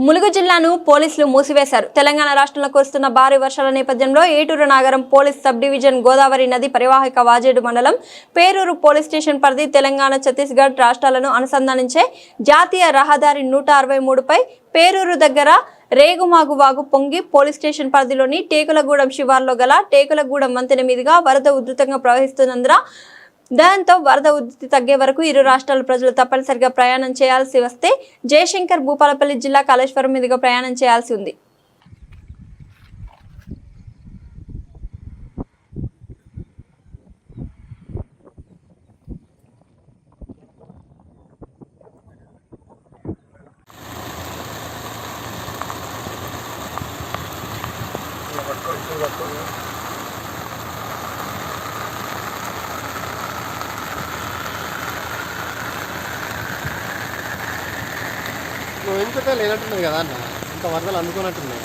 ములుగు జిల్లాను పోలీసులు మూసివేశారు. తెలంగాణ రాష్ట్రంలో కురుస్తున్న భారీ వర్షాల నేపథ్యంలో Eturunagaram police sub division Godavari నది పరివాహక వాజేడు మండలం పేరూరు పోలీస్ స్టేషన్ పరిధి తెలంగాణ ఛత్తీస్గఢ్ రాష్ట్రాలను అనుసంధానించే జాతీయ రహదారి నూట అరవై మూడుపై పేరూరు దగ్గర రేగుమాగు వాగు పొంగి పోలీస్ స్టేషన్ పరిధిలోని టేకులగూడెం శివార్లో గల టేకులగూడెం వంతెన మీదుగా వరద ఉధృతంగా ప్రవహిస్తున్నందున దాంతో వరద ఉధృతి తగ్గే వరకు ఇరు రాష్ట్రాల ప్రజలు తప్పనిసరిగా ప్రయాణం చేయాల్సి వస్తే జయశంకర్ భూపాలపల్లి జిల్లా కాళేశ్వరం మీదుగా ప్రయాణం చేయాల్సి ఉంది. నువ్వు ఎందుకంటే లేనట్టున్నది కదా అన్న? ఇంత వరదలు అందుకున్నట్టున్నాయి